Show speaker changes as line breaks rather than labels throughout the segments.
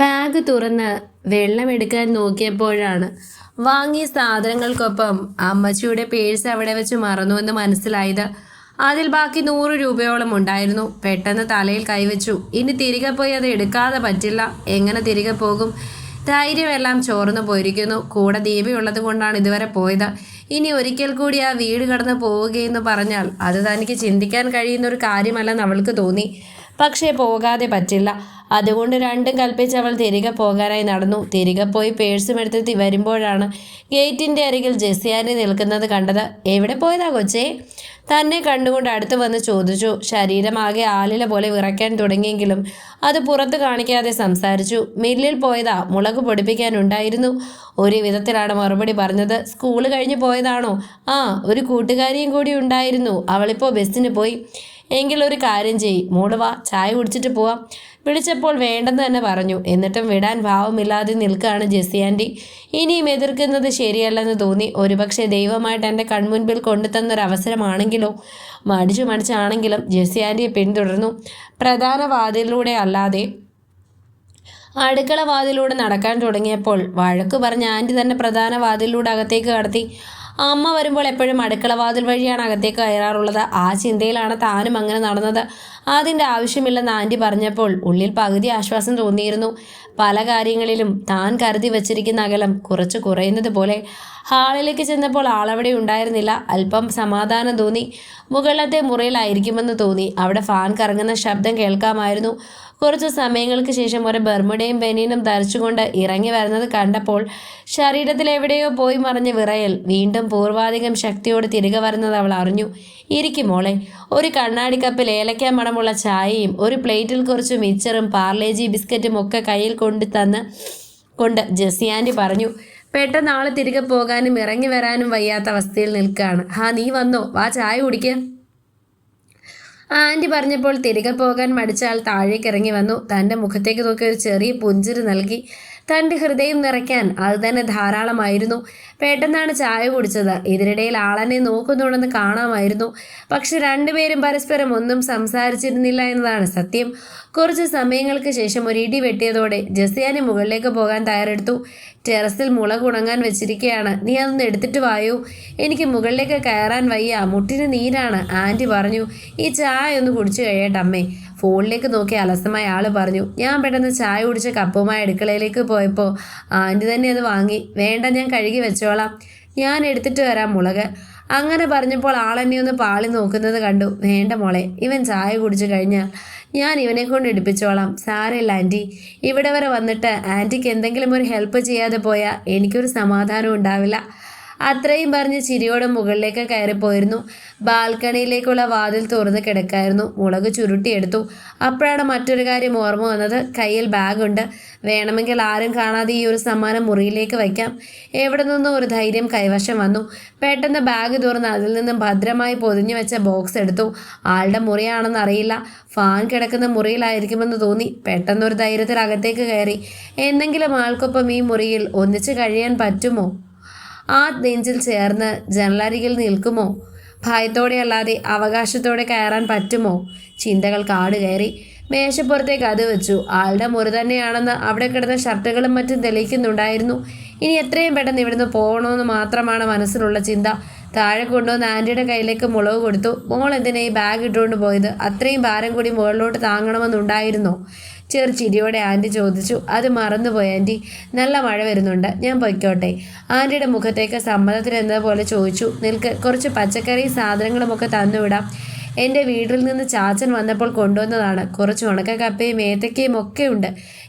Bag തുറന്ന് വെള്ളമെടുക്കാൻ നോക്കിയപ്പോഴാണ്. വാങ്ങിയ സാധനങ്ങൾക്കൊപ്പം അമ്മച്ചിയുടെ പേഴ്സ് അവിടെ വെച്ച് മറന്നു എന്ന് മനസ്സിലായത്. അതിൽ ബാക്കി നൂറ് രൂപയോളം ഉണ്ടായിരുന്നു. പെട്ടെന്ന് തലയിൽ കൈവച്ചു. ഇനി തിരികെ പോയി അത് എടുക്കാതെ പറ്റില്ല. എങ്ങനെ തിരികെ പോകും? ധൈര്യമെല്ലാം ചോർന്നു പോയിരിക്കുന്നു. കൂടെ ദീപി ഉള്ളത് കൊണ്ടാണ് ഇതുവരെ പോയത്. ഇനി ഒരിക്കൽ കൂടി ആ വീട് കടന്ന് പോവുകയെന്ന് പറഞ്ഞാൽ അത് തനിക്ക് ചിന്തിക്കാൻ കഴിയുന്ന ഒരു കാര്യമല്ലെന്ന് അവൾക്ക് തോന്നി. പക്ഷേ പോകാതെ പറ്റില്ല. അതുകൊണ്ട് രണ്ടും കൽപ്പിച്ച് അവൾ തിരികെ പോകാനായി നടന്നു. തിരികെ പോയി പേഴ്സും എടുത്ത് വരുമ്പോഴാണ് ഗേറ്റിന്റെ അരികിൽ ജെസ്സിയാനി നിൽക്കുന്നത് കണ്ടത്. എവിടെ പോയതാ കൊച്ചേ? തന്നെ കണ്ടുകൊണ്ട് അടുത്ത് വന്ന് ചോദിച്ചു. ശരീരമാകെ ആലില പോലെ വിറയ്ക്കാൻ തുടങ്ങിയെങ്കിലും അത് പുറത്ത് കാണിക്കാതെ സംസാരിച്ചു. മില്ലിൽ പോയതാ മുളക് പൊടിപ്പിക്കാനുണ്ടായിരുന്നു. ഒരു വിധത്തിലാണ് മറുപടി പറഞ്ഞത്. സ്കൂൾ കഴിഞ്ഞ് പോയതാണോ? ആ ഒരു കൂട്ടുകാരിയും കൂടി ഉണ്ടായിരുന്നു. അവളിപ്പോൾ ബസ്സിന് പോയി. എങ്കിൽ ഒരു കാര്യം ചെയ്. മോൾ ചായ കുടിച്ചിട്ട് പോവാം. വിളിച്ചപ്പോൾ വേണ്ടെന്ന് തന്നെ പറഞ്ഞു. എന്നിട്ടും വിടാൻ ഭാവമില്ലാതെ നിൽക്കുകയാണ് ജെസ്സി ആന്റി. ഇനിയും എതിർക്കുന്നത് ശരിയല്ലെന്ന് തോന്നി. ഒരുപക്ഷെ ദൈവമായിട്ട് എന്റെ കൺമുൻപിൽ കൊണ്ടുതന്നൊരവസരമാണെങ്കിലോ മടിച്ചു മടിച്ചാണെങ്കിലും ജെസ്സി ആന്റിയെ പിന്തുടർന്നു. പ്രധാന വാതിലിലൂടെ അല്ലാതെ അടുക്കള വാതിലൂടെ നടക്കാൻ തുടങ്ങിയപ്പോൾ വഴക്ക് പറഞ്ഞ ആന്റി തന്നെ പ്രധാന വാതിലിലൂടെ അകത്തേക്ക് കടത്തി. അമ്മ വരുമ്പോൾ എപ്പോഴും അടുക്കള വാതിൽ വഴിയാണ് അകത്തേക്ക് കയറാറുള്ളത്. ആ ചിന്തയിലാണ് താനും അങ്ങനെ നടന്നത്. അതിന്റെ ആവശ്യമില്ലെന്ന് ആന്റി പറഞ്ഞപ്പോൾ ഉള്ളിൽ പകുതി ആശ്വാസം തോന്നിയിരുന്നു. പല കാര്യങ്ങളിലും താൻ കരുതി വച്ചിരിക്കുന്ന അകലം കുറച്ച് കുറയുന്നത് പോലെ. ഹാളിലേക്ക് ചെന്നപ്പോൾ ആളവിടെ ഉണ്ടായിരുന്നില്ല. അല്പം സമാധാനം തോന്നി. മുകളിലത്തെ മുറിയിലായിരിക്കുമെന്ന് തോന്നി. അവിടെ ഫാൻ കറങ്ങുന്ന ശബ്ദം കേൾക്കാമായിരുന്നു. കുറച്ച് സമയങ്ങൾക്ക് ശേഷം ഒരു ബർമുടയും ബനീനും ധരിച്ചുകൊണ്ട് ഇറങ്ങി വരുന്നത് കണ്ടപ്പോൾ ശരീരത്തിൽ എവിടെയോ പോയി മറിഞ്ഞ വിറയൽ വീണ്ടും പൂർവാധികം ശക്തിയോട് തിരികെ വരുന്നത് അവൾ അറിഞ്ഞു. ഇരിക്കും മോളെ ഒരു കണ്ണാടി കപ്പിൽ ഏലക്ക മണമുള്ള ചായയും ഒരു പ്ലേറ്റിൽ കുറച്ച് മിച്ചറും പാർലേജി ബിസ്ക്കറ്റും ഒക്കെ കയ്യിൽ കൊണ്ടു തന്ന് കൊണ്ട് ജെസ്സിയാന്റി പറഞ്ഞു പെട്ടെന്ന് ആൾ തിരികെ പോകാനും ഇറങ്ങി വരാനും വയ്യാത്ത അവസ്ഥയിൽ നിൽക്കുകയാണ് ഹാ നീ വന്നോ. വാ ചായ കുടിക്കുക ആന്റി പറഞ്ഞപ്പോൾ തിരികെ പോകാൻ മടിച്ചാൽ താഴേക്ക് ഇറങ്ങി വന്നു. തന്റെ മുഖത്തേക്ക് നോക്കി ഒരു ചെറിയ പുഞ്ചിരി നൽകി. തന്റെ ഹൃദയം നിറയ്ക്കാൻ അത് തന്നെ ധാരാളമായിരുന്നു. പെട്ടെന്നാണ് ചായ കുടിച്ചത്. ഇതിനിടയിൽ ആളെന്നെ നോക്കുന്നുണ്ടെന്ന് കാണാമായിരുന്നു. പക്ഷെ രണ്ടുപേരും പരസ്പരം ഒന്നും സംസാരിച്ചിരുന്നില്ല എന്നതാണ് സത്യം. കുറച്ച് സമയങ്ങൾക്ക് ശേഷം ഒരു ഇടി വെട്ടിയതോടെ ജസിയാനി മുകളിലേക്ക് പോകാൻ തയ്യാറെടുത്തു. ടെറസിൽ മുള കുണങ്ങാൻ വെച്ചിരിക്കുകയാണ് നീ അതൊന്ന് എടുത്തിട്ട് വായൂ? എനിക്ക് മുകളിലേക്ക് കയറാൻ വയ്യ. മുട്ടിന് നീരാണ് ആന്റി പറഞ്ഞു. ഈ ചായ ഒന്ന് കുടിച്ചു കഴിയട്ടെ അമ്മേ. ഫോണിലേക്ക് നോക്കി അലസമായ ആൾ പറഞ്ഞു. ഞാൻ പെട്ടെന്ന് ചായ കുടിച്ച കപ്പുമായി അടുക്കളയിലേക്ക് പോയപ്പോൾ ആന്റി തന്നെ അത് വാങ്ങി. വേണ്ട ഞാൻ കഴുകി വെച്ചോളാം. ഞാൻ എടുത്തിട്ട് വരാം മുളക്. അങ്ങനെ പറഞ്ഞപ്പോൾ ആളെന്നെ ഒന്ന് പാളി നോക്കുന്നത് കണ്ടു. വേണ്ട മോളെ ഇവൻ ചായ കുടിച്ചു കഴിഞ്ഞാൽ ഞാൻ ഇവനെ കൊണ്ട് എടുപ്പിച്ചോളാം. സാരമില്ല ആന്റി. ഇവിടെ വരെ വന്നിട്ട് ആന്റിക്ക് എന്തെങ്കിലും ഒരു ഹെൽപ്പ് ചെയ്യാതെ പോയാൽ എനിക്കൊരു സമാധാനം ഉണ്ടാവില്ല. അത്രയും പറഞ്ഞ് ചിരിയോടെ മുകളിലേക്ക് കയറിപ്പോയിരുന്നു ബാൽക്കണിയിലേക്കുള്ള വാതിൽ തുറന്ന് കിടക്കായിരുന്നു. മുളക് ചുരുട്ടിയെടുത്തു. അപ്പോഴാണ് മറ്റൊരു കാര്യം ഓർമ്മ വന്നത്. കയ്യിൽ ബാഗുണ്ട്. വേണമെങ്കിൽ ആരും കാണാതെ ഈ ഒരു സമ്മാനം മുറിയിലേക്ക് വയ്ക്കാം. എവിടെ നിന്നും ഒരു ധൈര്യം കൈവശം വന്നു. പെട്ടെന്ന് ബാഗ് തുറന്ന് അതിൽ നിന്നും ഭദ്രമായി പൊതിഞ്ഞു വെച്ച ബോക്സ് എടുത്തു. ആളുടെ മുറിയാണെന്ന് അറിയില്ല. ഫാൻ കിടക്കുന്ന മുറിയിലായിരിക്കുമെന്ന് തോന്നി. പെട്ടെന്നൊരു ധൈര്യത്തിൽ അകത്തേക്ക് കയറി. എന്തെങ്കിലും ആൾക്കൊപ്പം ഈ മുറിയിൽ ഒന്നിച്ച് കഴിയാൻ പറ്റുമോ? ആ നെഞ്ചിൽ ചേർന്ന് ജനലരികിൽ നിൽക്കുമോ? ഭയത്തോടെ അല്ലാതെ അവകാശത്തോടെ കയറാൻ പറ്റുമോ? ചിന്തകൾ കാട് കയറി മേശപ്പുറത്തേക്ക് അത് വെച്ചു. ആളുടെ മുറി തന്നെയാണെന്ന് അവിടെ കിടന്ന ഷർട്ടുകളും മറ്റും തെളിയിക്കുന്നുണ്ടായിരുന്നു. ഇനി എത്രയും പെട്ടെന്ന് ഇവിടുന്ന് പോകണമെന്ന് മാത്രമാണ് മനസ്സിലുള്ള ചിന്ത. താഴെ കൊണ്ടുവന്ന് ആന്റിയുടെ കയ്യിലേക്ക് മുളക് കൊടുത്തു. മോൾ എന്തിനാ ഈ ബാഗ് ഇട്ടുകൊണ്ട് പോയത്? അത്രയും ഭാരം കൂടി മുകളിലോട്ട് താങ്ങണമെന്നുണ്ടായിരുന്നോ? ചെറു ചിരിയോടെ ആന്റി ചോദിച്ചു അത് മറന്നുപോയി ആന്റി. നല്ല മഴ വരുന്നുണ്ട്. ഞാൻ പൊയ്ക്കോട്ടെ. ആന്റിയുടെ മുഖത്തേക്ക് സമ്മതത്തിൽ എന്നതുപോലെ ചോദിച്ചു നിൽക്ക് കുറച്ച് പച്ചക്കറി സാധനങ്ങളുമൊക്കെ തന്നുവിടാം. എന്റെ വീട്ടിൽ നിന്ന് ചാച്ചൻ വന്നപ്പോൾ കൊണ്ടുവന്നതാണ്. കുറച്ച് ഉണക്കക്കപ്പയും ഏത്തക്കയും ഒക്കെ ഉണ്ട്.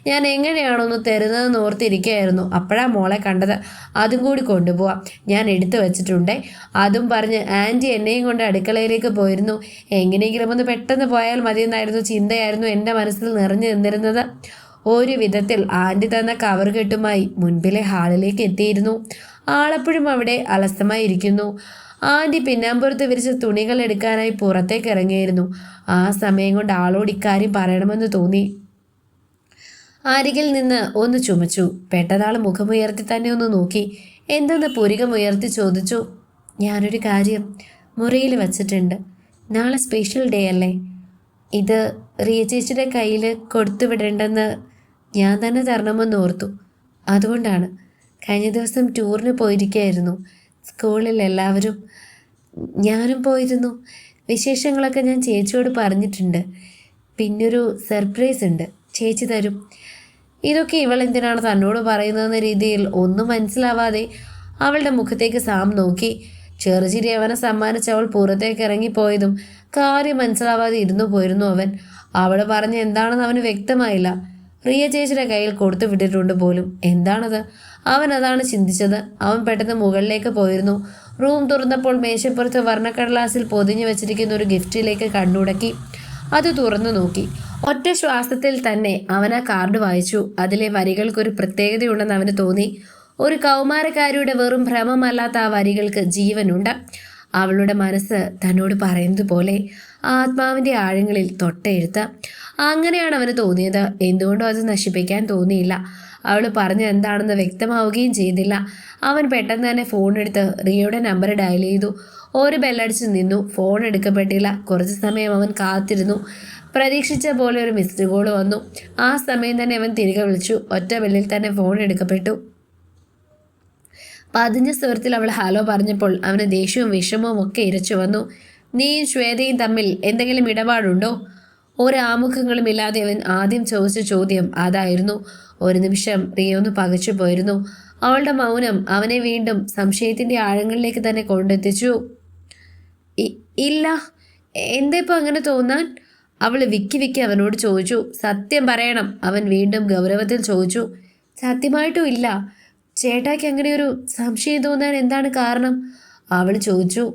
ഞാൻ എങ്ങനെയാണൊന്ന് തരുന്നതെന്ന് ഓർത്തിരിക്കുകയായിരുന്നു. അപ്പോഴാ മോളെ കണ്ടത്. അതും കൂടി കൊണ്ടുപോവാം. ഞാൻ എടുത്തു വെച്ചിട്ടുണ്ട്. അതും പറഞ്ഞ് ആന്റി എന്നെയും കൊണ്ട് അടുക്കളയിലേക്ക് പോയിരുന്നു. എങ്ങനെയെങ്കിലും ഒന്ന് പെട്ടെന്ന് പോയാൽ മതിയെന്നായിരുന്നു ചിന്തയായിരുന്നു എന്റെ മനസ്സിൽ നിറഞ്ഞു നിന്നിരുന്നത്. ഒരു വിധത്തിൽ ആന്റി തന്ന കവർ കെട്ടുമായി മുൻപിലെ ഹാളിലേക്ക് എത്തിയിരുന്നു. ആളെപ്പോഴും അവിടെ അലസമായി ഇരിക്കുന്നു. ആന്റി പിന്നാമ്പുറത്ത് വിരിച്ച തുണികൾ എടുക്കാനായി പുറത്തേക്ക് ഇറങ്ങിയിരുന്നു. ആ സമയം കൊണ്ട് ആളോട് ഇക്കാര്യം പറയണമെന്ന് തോന്നി. അരികിൽ നിന്ന് ഒന്ന് ചുമച്ചു. പെട്ടതാൾ മുഖമുയർത്തി തന്നെ ഒന്ന് നോക്കി. എന്തെന്ന് പുരികമുയർത്തി ചോദിച്ചു. ഞാനൊരു കാര്യം മുറിയിൽ വച്ചിട്ടുണ്ട്. നാളെ സ്പെഷ്യൽ ഡേ അല്ലേ? ഇത് റിയ ചേച്ചിയുടെ കയ്യിൽ കൊടുത്തു വിടേണ്ടെന്ന് ഞാൻ തന്നെ തരണമെന്ന് ഓർത്തു. അതുകൊണ്ടാണ്. കഴിഞ്ഞ ദിവസം ടൂറിന് പോയിരിക്കുകയായിരുന്നു സ്കൂളിൽ എല്ലാവരും ഞാനും പോയിരുന്നു. വിശേഷങ്ങളൊക്കെ ഞാൻ ചേച്ചിയോട് പറഞ്ഞിട്ടുണ്ട്. പിന്നൊരു സർപ്രൈസ് ഉണ്ട്. ചേച്ചി തരും. ഇതൊക്കെ ഇവൾ എന്തിനാണ് തന്നോട് പറയുന്നതെന്ന രീതിയിൽ ഒന്നും മനസ്സിലാവാതെ അവളുടെ മുഖത്തേക്ക് സാം നോക്കി. ചെറുചിരി അവനെ സമ്മാനിച്ച് അവൾ പുറത്തേക്ക് ഇറങ്ങിപ്പോയതും കാര്യം മനസ്സിലാവാതെ ഇരുന്നു പോയിരുന്നു അവൻ. അവൾ പറഞ്ഞ എന്താണെന്ന് അവന് വ്യക്തമായില്ല. റിയ ചേച്ചിയുടെ കയ്യിൽ കൊടുത്തു വിട്ടിട്ടുണ്ട് പോലും. എന്താണത്? അവൻ അതാണ് ചിന്തിച്ചത്. അവൻ പെട്ടെന്ന് മുകളിലേക്ക് പോയിരുന്നു. റൂം തുറന്നപ്പോൾ മേശപ്പുറത്ത് വർണക്കടലാസിൽ പൊതിഞ്ഞു വെച്ചിരിക്കുന്ന ഒരു ഗിഫ്റ്റിലേക്ക് കണ്ണുടക്കി. അത് തുറന്നു നോക്കി. ഒറ്റ ശ്വാസത്തിൽ തന്നെ അവൻ ആ കാർഡ് വായിച്ചു. അതിലെ വരികൾക്കൊരു പ്രത്യേകതയുണ്ടെന്ന് അവന് തോന്നി. ഒരു കൗമാരക്കാരിയുടെ വെറും ഭ്രമമല്ലാത്ത ആ വരികൾക്ക് ജീവനുണ്ട്. അവളുടെ മനസ്സ് തന്നോട് പറയുന്നത് പോലെ ആത്മാവിന്റെ ആഴങ്ങളിൽ തൊട്ടെഴുത്ത് അങ്ങനെയാണ് അവന് തോന്നിയത്. എന്തുകൊണ്ടും അത് നശിപ്പിക്കാൻ തോന്നിയില്ല. അവൾ പറഞ്ഞ എന്താണെന്ന് വ്യക്തമാവുകയും ചെയ്തില്ല. അവൻ പെട്ടെന്ന് തന്നെ ഫോൺ എടുത്ത് റിയയുടെ നമ്പർ ഡയൽ ചെയ്തു. ഒരു ബെല്ലടിച്ച് നിന്നു. ഫോൺ എടുക്കപ്പെട്ടില്ല. കുറച്ച് സമയം അവൻ കാത്തിരുന്നു. പ്രതീക്ഷിച്ച പോലെ ഒരു മിസ്ഡ് കോൾ വന്നു. ആ സമയം തന്നെ അവൻ തിരികെ വിളിച്ചു. ഒറ്റ ബെല്ലിൽ തന്നെ ഫോൺ എടുക്കപ്പെട്ടു. പതിഞ്ഞ സ്വരത്തിൽ അവൾ ഹലോ പറഞ്ഞപ്പോൾ അവന് ദേഷ്യവും വിഷമവും ഒക്കെ ഇരച്ചു വന്നു. നീയും ശ്വേതയും തമ്മിൽ എന്തെങ്കിലും ഇടപാടുണ്ടോ? ഒരു ആമുഖങ്ങളും ഇല്ലാതെ അവൻ ആദ്യം ചോദിച്ച ചോദ്യം അതായിരുന്നു. ഒരു നിമിഷം റിയോന്ന് പകച്ചു പോയിരുന്നു. അവളുടെ മൗനം അവനെ വീണ്ടും സംശയത്തിന്റെ ആഴങ്ങളിലേക്ക് തന്നെ കൊണ്ടെത്തിച്ചു. ഇല്ല. എന്തേപ്പോ അങ്ങനെ തോന്നാൻ? അവൾ വിക്കി വിക്കി അവനോട് ചോദിച്ചു. സത്യം പറയണം. അവൻ വീണ്ടും ഗൗരവത്തിൽ ചോദിച്ചു. സത്യമായിട്ടും ഇല്ല. ചേട്ടായ്ക്ക് അങ്ങനെ ഒരു സംശയം തോന്നാൻ എന്താണ് കാരണം? അവൾ ചോദിച്ചു.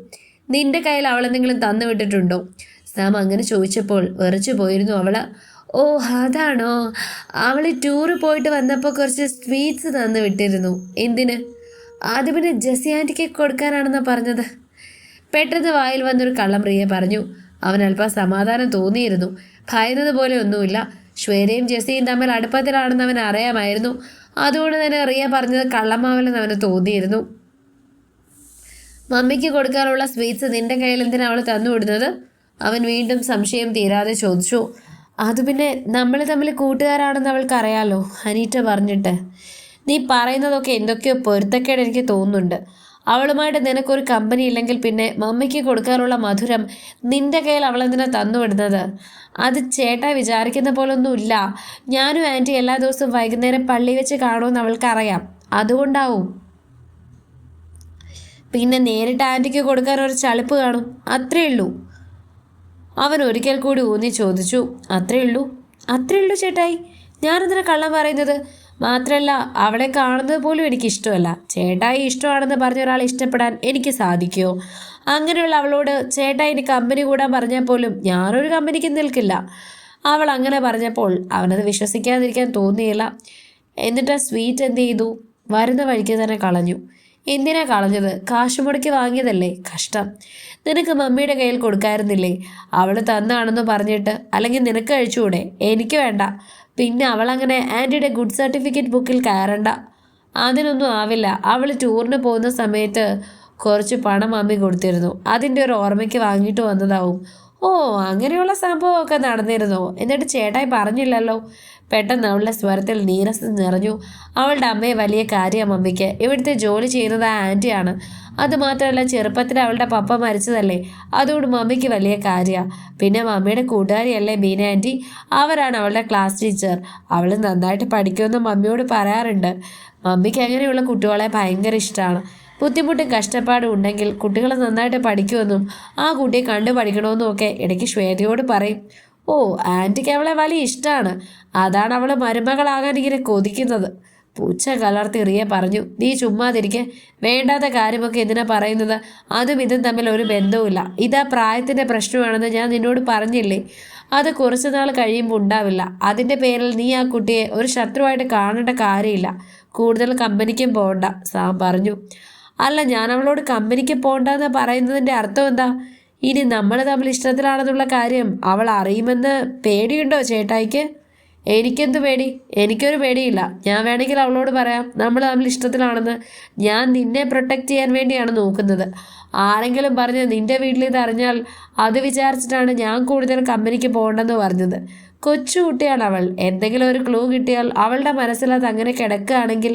നിന്റെ കയ്യിൽ അവൾ എന്തെങ്കിലും തന്നു വിട്ടിട്ടുണ്ടോ? സാം അങ്ങനെ ചോദിച്ചപ്പോൾ വെറിച്ചു പോയിരുന്നു അവൾ. ഓ അതാണോ? അവൾ ടൂറ് പോയിട്ട് വന്നപ്പോൾ കുറച്ച് സ്വീറ്റ്സ് തന്നു വിട്ടിരുന്നു. എന്തിന്? അത് പിന്നെ ജെസ്സി ആന്റിക്ക് കൊടുക്കാനാണെന്നാണ് പറഞ്ഞത്. പെട്ടെന്ന് വായിൽ വന്നൊരു കള്ളം റിയ പറഞ്ഞു. അവൻ അല്പം സമാധാനം തോന്നിയിരുന്നു. ഭയന്നതുപോലെ ഒന്നുമില്ല. ശ്വേതയും ജെസ്സിയും തമ്മിൽ അടുപ്പത്തിലാണെന്ന് അവൻ അറിയാമായിരുന്നു. അതുകൊണ്ട് തന്നെ റിയ പറഞ്ഞത് കള്ളമാവലെന്ന് അവന് തോന്നിയിരുന്നു. മമ്മിക്ക് കൊടുക്കാനുള്ള സ്വീറ്റ്സ് നിന്റെ കയ്യിൽ എന്തിനാ അവൾ തന്നു വിടുന്നത്? അവൻ വീണ്ടും സംശയം തീരാതെ ചോദിച്ചു. അത് പിന്നെ നമ്മൾ തമ്മിൽ കൂട്ടുകാരാണെന്ന് അവൾക്കറിയാലോ അനീറ്റ പറഞ്ഞിട്ട്. നീ പറയുന്നതൊക്കെ എന്തൊക്കെയോ പൊരുത്തക്കേട് എനിക്ക് തോന്നുന്നുണ്ട്. അവളുമായിട്ട് നിനക്കൊരു കമ്പനി ഇല്ലെങ്കിൽ പിന്നെ മമ്മിക്ക് കൊടുക്കാനുള്ള മധുരം നിന്റെ കയ്യിൽ അവളെന്തിനാ തന്നുവിടുന്നത് അത് ചേട്ടാ വിചാരിക്കുന്ന പോലൊന്നുമില്ല ഞാനും ആന്റി എല്ലാ ദിവസവും വൈകുന്നേരം പള്ളി വെച്ച് കാണുമെന്ന് അവൾക്കറിയാം. അതുകൊണ്ടാവും. പിന്നെ നേരിട്ട് ആന്റിക്ക് കൊടുക്കാൻ ഒരു ചളിപ്പ് കാണും. അത്രേ ഉള്ളൂ. അവൻ ഒരിക്കൽ കൂടി ഊന്നി ചോദിച്ചു. അത്രേ ഉള്ളൂ. അത്രേ ഉള്ളൂ ചേട്ടായി. ഞാനെന്തിനാ കള്ളം പറയുന്നത്? മാത്രമല്ല അവളെ കാണുന്നത് പോലും എനിക്ക് ഇഷ്ടമല്ല ചേട്ടായി ഇഷ്ടമാണെന്ന് പറഞ്ഞ ഒരാളെ ഇഷ്ടപ്പെടാൻ എനിക്ക് സാധിക്കുമോ അങ്ങനെയുള്ള അവളോട് ചേട്ടായിന് കമ്പനി കൂടാൻ പറഞ്ഞാൽ പോലും ഞാനൊരു കമ്പനിക്ക് നിൽക്കില്ല. അവൾ അങ്ങനെ പറഞ്ഞപ്പോൾ അവനത് വിശ്വസിക്കാതിരിക്കാൻ തോന്നിയില്ല. എന്നിട്ട് സ്വീറ്റ് എന്ത് ചെയ്തു? വരുന്ന വഴിക്ക് തന്നെ കളഞ്ഞു. എന്തിനാ കളഞ്ഞത്? കാശ് മുടക്കി വാങ്ങിയതല്ലേ? കഷ്ടം. നിനക്ക് മമ്മിയുടെ കയ്യിൽ കൊടുക്കായിരുന്നില്ലേ? അവൾ തന്നാണെന്ന് പറഞ്ഞിട്ട് അല്ലെങ്കിൽ നിനക്ക് കഴിച്ചുകൂടെ? എനിക്ക് വേണ്ട. പിന്നെ അവൾ അങ്ങനെ ആന്റിയുടെ ഗുഡ് സർട്ടിഫിക്കറ്റ് ബുക്കിൽ കയറണ്ട. അതിനൊന്നും ആവില്ല. അവൾ ടൂറിന് പോകുന്ന സമയത്ത് കുറച്ച് പണം അമ്മി കൊടുത്തിരുന്നു. അതിന്റെ ഒരു ഓർമ്മയ്ക്ക് വാങ്ങിയിട്ട് വന്നതാവും. ഓ അങ്ങനെയുള്ള സംഭവമൊക്കെ നടന്നിരുന്നോ? എന്നിട്ട് ചേട്ടായി പറഞ്ഞില്ലല്ലോ. പെട്ടെന്ന് അവളുടെ സ്വരത്തിൽ നീരസം നിറഞ്ഞു. അവളുടെ അമ്മയെ വലിയ കാര്യം അമ്മയ്ക്ക്. ഇവിടുത്തെ ജോലി ചെയ്യുന്നത് ആ ആന്റിയാണ്. അതുമാത്രമല്ല ചെറുപ്പത്തിൽ അവളുടെ പപ്പ മരിച്ചതല്ലേ? അതുകൊണ്ട് മമ്മിക്ക് വലിയ കാര്യമാണ് പിന്നെ മമ്മിയുടെ കൂട്ടുകാരിയല്ലേ ബീന ആന്റി? അവരാണ് അവളുടെ ക്ലാസ് ടീച്ചർ. അവൾ നന്നായിട്ട് പഠിക്കുമെന്ന് മമ്മിയോട് പറയാറുണ്ട്. മമ്മിക്ക് അങ്ങനെയുള്ള കുട്ടികളെ ഭയങ്കര ഇഷ്ടമാണ്. ബുദ്ധിമുട്ടും കഷ്ടപ്പാടും ഉണ്ടെങ്കിൽ കുട്ടികളെ നന്നായിട്ട് പഠിക്കുമെന്നും ആ കുട്ടിയെ കണ്ടു പഠിക്കണമെന്നും ഒക്കെ ഇടയ്ക്ക് ശ്വേതയോട് പറയും. ഓ ആന്റിക്ക് അവളെ വലിയ ഇഷ്ടമാണ് അതാണ് അവൾ മരുമകളാകാൻ ഇങ്ങനെ കൊതിക്കുന്നത്. പൂച്ച കലർത്തി റിയ പറഞ്ഞു നീ ചുമ്മാതിരിക്കെ. വേണ്ടാത്ത കാര്യമൊക്കെ എന്തിനാ പറയുന്നത്? അതും ഇതും തമ്മിൽ ഒരു ബന്ധവുമില്ല. ഇതാ പ്രായത്തിന്റെ പ്രശ്നമാണെന്ന് ഞാൻ നിന്നോട് പറഞ്ഞില്ലേ? അത് കുറച്ച് നാൾ കഴിയുമ്പോൾ ഉണ്ടാവില്ല. അതിന്റെ പേരിൽ നീ ആ കുട്ടിയെ ഒരു ശത്രുവായിട്ട് കാണേണ്ട കാര്യമില്ല. കൂടുതൽ കമ്പനിക്കും പോകണ്ട സാം പറഞ്ഞു. അല്ല ഞാൻ അവളോട് കമ്പനിക്ക് പോകണ്ടെന്ന് പറയുന്നതിന്റെ അർത്ഥം എന്താ? ഇനി നമ്മൾ തമ്മിൽ ഇഷ്ടത്തിലാണെന്നുള്ള കാര്യം അവൾ അറിയുമെന്ന് പേടിയുണ്ടോ ചേട്ടായിക്ക്? എനിക്കെന്ത് പേടി? എനിക്കൊരു പേടിയില്ല. ഞാൻ വേണമെങ്കിൽ അവളോട് പറയാം നമ്മൾ തമ്മിൽ ഇഷ്ടത്തിലാണെന്ന്. ഞാൻ നിന്നെ പ്രൊട്ടക്റ്റ് ചെയ്യാൻ വേണ്ടിയാണ് നോക്കുന്നത്. ആരെങ്കിലും പറഞ്ഞ് നിന്റെ വീട്ടിൽ ഇത് അറിഞ്ഞാൽ അത് വിചാരിച്ചിട്ടാണ് ഞാൻ കൂടുതൽ കമ്പനിക്ക് പോകണ്ടെന്ന് പറഞ്ഞത്. കൊച്ചുകുട്ടിയാണ് അവൾ. എന്തെങ്കിലും ഒരു ക്ലൂ കിട്ടിയാൽ അവളുടെ മനസ്സിൽ അത് അങ്ങനെ കിടക്കുകയാണെങ്കിൽ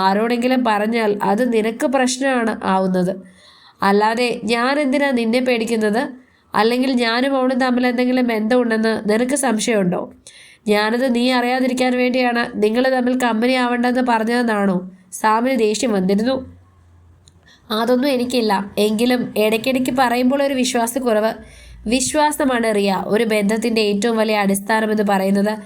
ആരോടെങ്കിലും പറഞ്ഞാൽ അത് നിനക്ക് പ്രശ്നമാണ് ആവുന്നത്. അല്ലാതെ ഞാൻ എന്തിനാ നിന്നെ പേടിക്കുന്നത്? അല്ലെങ്കിൽ ഞാനും അവളും തമ്മിൽ എന്തെങ്കിലും ബന്ധമുണ്ടെന്ന് നിനക്ക് സംശയമുണ്ടോ? ഞാനത് നീ അറിയാതിരിക്കാൻ വേണ്ടിയാണ് നിങ്ങൾ തമ്മിൽ കമ്പനി ആവണ്ടെന്ന് പറഞ്ഞതെന്നാണോ? സാമിന് ദേഷ്യം വന്നിരുന്നു. അതൊന്നും എനിക്കില്ല. എങ്കിലും ഇടയ്ക്കിടയ്ക്ക് പറയുമ്പോൾ ഒരു വിശ്വാസക്കുറവ്. വിശ്വാസമാണ് റിയ ഒരു ബന്ധത്തിന്റെ ഏറ്റവും വലിയ അടിസ്ഥാനമെന്ന് പറയുന്നത്.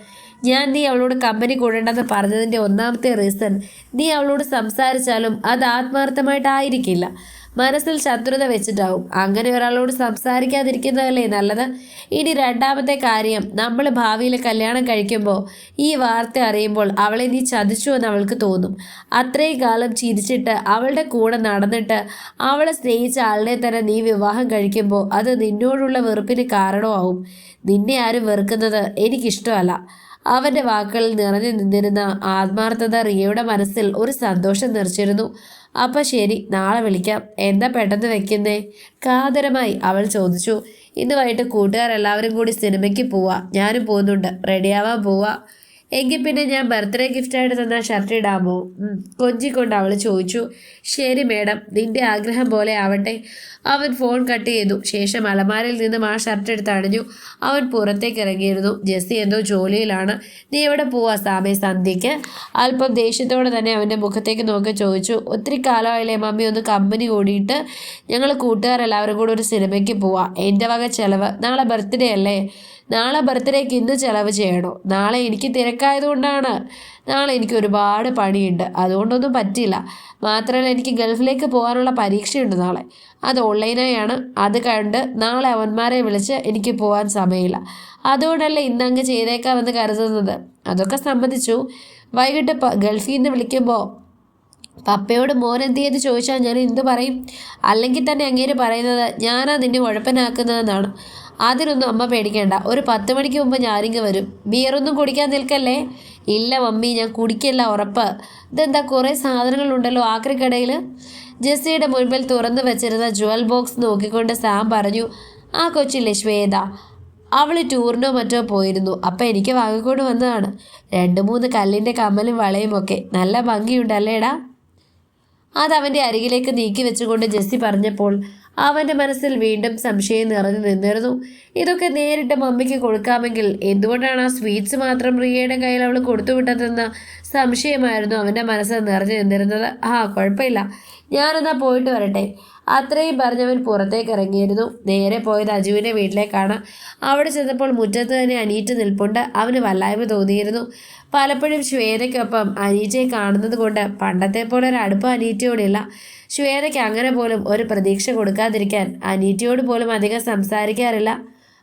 ഞാൻ നീ അവളോട് കമ്പനി കൂടേണ്ടെന്ന് പറഞ്ഞതിന്റെ ഒന്നാമത്തെ റീസൺ നീ അവളോട് സംസാരിച്ചാലും അത് ആത്മാർത്ഥമായിട്ടായിരിക്കില്ല. മനസ്സിൽ ശത്രുത വെച്ചിട്ടാവും. അങ്ങനെ ഒരാളോട് സംസാരിക്കാതിരിക്കുന്നതല്ലേ നല്ലത്? ഇനി രണ്ടാമത്തെ കാര്യം നമ്മൾ ഭാവിയിൽ കല്യാണം കഴിക്കുമ്പോൾ ഈ വാർത്ത അറിയുമ്പോൾ അവളെ നീ ചതിച്ചു എന്ന് അവൾക്ക് തോന്നും. അത്രയും കാലം ചിരിച്ചിട്ട് അവളുടെ കൂടെ നടന്നിട്ട് അവളെ സ്നേഹിച്ച ആളിനെ തന്നെ നീ വിവാഹം കഴിക്കുമ്പോൾ അത് നിന്നോടുള്ള വെറുപ്പിന് കാരണമാവും. നിന്നെ ആരും വെറുക്കുന്നത് എനിക്കിഷ്ടമല്ല. അവന്റെ വാക്കുകളിൽ നിറഞ്ഞു നിന്നിരുന്ന ആത്മാർത്ഥത റിയയുടെ മനസ്സിൽ ഒരു സന്തോഷം നിറച്ചിരുന്നു. അപ്പം ശരി നാളെ വിളിക്കാം. എന്താ പെട്ടെന്ന് വെക്കുന്നേ? കാതരമായി അവൾ ചോദിച്ചു. ഇന്ന് വൈകിട്ട് കൂട്ടുകാരെല്ലാവരും കൂടി സിനിമയ്ക്ക് പോവാ. ഞാനും പോകുന്നുണ്ട്. റെഡിയാവാൻ പോവാ. എങ്കിൽ പിന്നെ ഞാൻ ബർത്ത്ഡേ ഗിഫ്റ്റായിട്ട് തന്ന ഷർട്ട് ഇടാമോ? കൊഞ്ചിക്കൊണ്ട് അവൾ ചോദിച്ചു. ശരി മേഡം നിന്റെ ആഗ്രഹം പോലെ ആവട്ടെ. അവൻ ഫോൺ കട്ട് ചെയ്തു. ശേഷം അലമാരയിൽ നിന്നും ആ ഷർട്ട് എടുത്ത് അണിഞ്ഞു. അവൻ പുറത്തേക്ക് ഇറങ്ങിയിരുന്നു. ജെസ്സി എന്തോ ജോലിയിലാണ്. നീ എവിടെ പോവാ സാമേ സന്ധ്യയ്ക്ക്? അല്പം ദേഷ്യത്തോടെ തന്നെ അവന്റെ മുഖത്തേക്ക് നോക്കി ചോദിച്ചു. ഒത്തിരി കാലമായില്ലേ മമ്മി ഒന്ന് കമ്പനി കൂടിയിട്ട് ഞങ്ങൾ കൂട്ടുകാരെല്ലാവരും കൂടെ ഒരു സിനിമയ്ക്ക് പോവാം. എന്റെ വക ചിലവ്. നാളെ ബർത്ത്ഡേ അല്ലേ? നാളെ ബർത്ത്ഡേക്ക് ഇന്ന് ചിലവ് ചെയ്യണോ? നാളെ എനിക്ക് തിരക്കായതുകൊണ്ടാണ് നാളെ എനിക്ക് ഒരുപാട് പണിയുണ്ട്. അതുകൊണ്ടൊന്നും പറ്റില്ല മാത്രമല്ല എനിക്ക് ഗൾഫിലേക്ക് പോകാനുള്ള പരീക്ഷയുണ്ട് നാളെ. അത് ഓൺലൈനായാണ്. അത് കണ്ട് നാളെ അവന്മാരെ വിളിച്ച് എനിക്ക് പോകാൻ സമയമില്ല. അതുകൊണ്ടല്ലേ ഇന്നങ്ങ് ചെയ്തേക്കാമെന്ന് കരുതുന്നത്. അതൊക്കെ സമ്മതിച്ചു. വൈകിട്ട് ഗൾഫിൽ നിന്ന് വിളിക്കുമ്പോൾ പപ്പയോട് മോൻ എന്ത് ചെയ്ത് ചോദിച്ചാൽ ഞാൻ എന്ത് പറയും? അല്ലെങ്കിൽ തന്നെ അങ്ങേര് പറയുന്നത് ഞാനാ നിന്നെ ഉഴപ്പനാക്കുന്നതെന്നാണ്. അതിനൊന്നും അമ്മ പേടിക്കേണ്ട. ഒരു പത്ത് മണിക്ക് മുമ്പ് ഞാനിങ്ങ് വരും. ബിയറൊന്നും കുടിക്കാൻ നിൽക്കല്ലേ? ഇല്ല മമ്മി ഞാൻ കുടിക്കില്ല ഉറപ്പ്. ഇതെന്താ കുറേ സാധനങ്ങളുണ്ടല്ലോ ആക്രിക്കടയിൽ ജെസ്സിയുടെ മുൻപിൽ തുറന്നു വെച്ചിരുന്ന ജുവൽ ബോക്സ് നോക്കിക്കൊണ്ട് സാം പറഞ്ഞു ആ കൊച്ചില്ലേ ശ്വേത അവൾ ടൂറിനോ മറ്റോ പോയിരുന്നു. അപ്പം എനിക്ക് വാങ്ങിക്കൊണ്ട് വന്നതാണ്. രണ്ട് മൂന്ന് കല്ലിന്റെ കമ്മലും വളയും ഒക്കെ. നല്ല ഭംഗിയുണ്ടല്ലേടാ അത് അവന്റെ അരികിലേക്ക് നീക്കി വെച്ചുകൊണ്ട് ജെസ്സി പറഞ്ഞപ്പോൾ അവന്റെ മനസ്സിൽ വീണ്ടും സംശയം നിറഞ്ഞു നിന്നിരുന്നു. ഇതൊക്കെ നേരിട്ട് മമ്മിക്ക് കൊടുക്കാമെങ്കിൽ എന്തുകൊണ്ടാണ് ആ സ്വീറ്റ്സ് മാത്രം റിയയുടെ കയ്യിൽ അവൾ കൊടുത്തുവിട്ടതെന്ന സംശയമായിരുന്നു അവന്റെ മനസ്സിൽ നിറഞ്ഞു നിന്നിരുന്നത്. ആ കുഴപ്പമില്ല. ഞാനെന്നാ പോയിട്ട് വരട്ടെ. അത്രയും പറഞ്ഞവൻ പുറത്തേക്ക് ഇറങ്ങിയിരുന്നു നേരെ പോയത് അജുവിന്റെ വീട്ടിലേക്കാണ്. അവിടെ ചെന്നപ്പോൾ മുറ്റത്ത് തന്നെ അനീറ്റ് നിൽപ്പുണ്ട്. അവന് വല്ലായ്മ തോന്നിയിരുന്നു. പലപ്പോഴും ശ്വേതയ്ക്കൊപ്പം അനീറ്റയെ കാണുന്നത് കൊണ്ട് പണ്ടത്തെ പോലെ ഒരു അടുപ്പം അനീറ്റയോടില്ല. ശ്വേതയ്ക്ക് അങ്ങനെ പോലും ഒരു പ്രതീക്ഷ കൊടുക്കാതിരിക്കാൻ അനീറ്റയോട് പോലും അധികം സംസാരിക്കാറില്ല.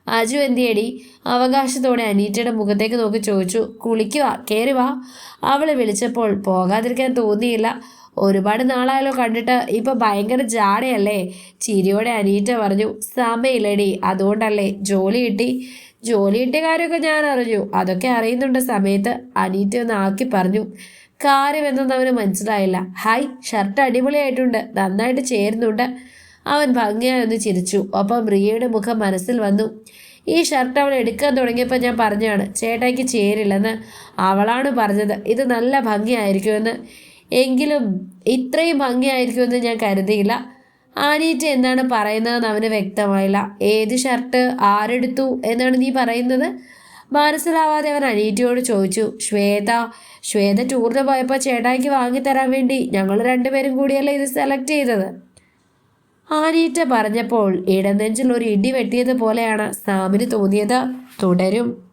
അജു എന്തിയടി? അവകാശത്തോടെ അനീറ്റയുടെ മുഖത്തേക്ക് നോക്കി ചോദിച്ചു. കുളിക്കുക കയറി വാ. അവളെ വിളിച്ചപ്പോൾ പോകാതിരിക്കാൻ തോന്നിയില്ല. ഒരുപാട് നാളായാലോ കണ്ടിട്ട് ഇപ്പൊ ഭയങ്കര ജാടയല്ലേ? ചിരിയോടെ അനീറ്റ പറഞ്ഞു. സമയില്ലടി അതുകൊണ്ടല്ലേ ജോലി കിട്ടി? ജോലി കിട്ടിയ കാര്യമൊക്കെ ഞാൻ അറിഞ്ഞു. അതൊക്കെ അറിയുന്നുണ്ട് സമയത്ത്. അനീറ്റ ഒന്ന് ആക്കി പറഞ്ഞു. കാര്യം എന്തെന്ന് അവന് മനസ്സിലായില്ല. ഹായ് ഷർട്ട് അടിപൊളിയായിട്ടുണ്ട്. നന്നായിട്ട് ചേരുന്നുണ്ട്. അവൻ ഭംഗിയായി ഒന്ന് ചിരിച്ചു. ഒപ്പം റിയയുടെ മുഖം മനസ്സിൽ വന്നു. ഈ ഷർട്ട് അവൾ എടുക്കാൻ തുടങ്ങിയപ്പോൾ ഞാൻ പറഞ്ഞാണ് ചേട്ടായിക്ക് ചേരില്ലെന്ന് അവളാണ് പറഞ്ഞത്. ഇത് നല്ല ഭംഗിയായിരിക്കുമെന്ന്. എങ്കിലും ഇത്രയും ഭംഗിയായിരിക്കുമെന്ന് ഞാൻ കരുതിയില്ല. ആനീറ്റ എന്താണ് പറയുന്നതെന്ന് അവന് വ്യക്തമായില്ല. ഏത് ഷർട്ട് ആരെടുത്തു എന്നാണ് നീ പറയുന്നത്? മനസ്സിലാവാതെ അവൻ അനീറ്റിയോട് ചോദിച്ചു ശ്വേത ശ്വേത ടൂറിന് പോയപ്പോൾ ചേട്ടായിക്ക് വാങ്ങിത്തരാൻ വേണ്ടി ഞങ്ങൾ രണ്ടുപേരും കൂടിയല്ലേ ഇത് സെലക്ട് ചെയ്തത്? ആനീറ്റ പറഞ്ഞപ്പോൾ ഇടനെഞ്ചിൽ ഒരു ഇടി വെട്ടിയത് പോലെയാണ് സാമിന് തോന്നിയത്. തുടരും.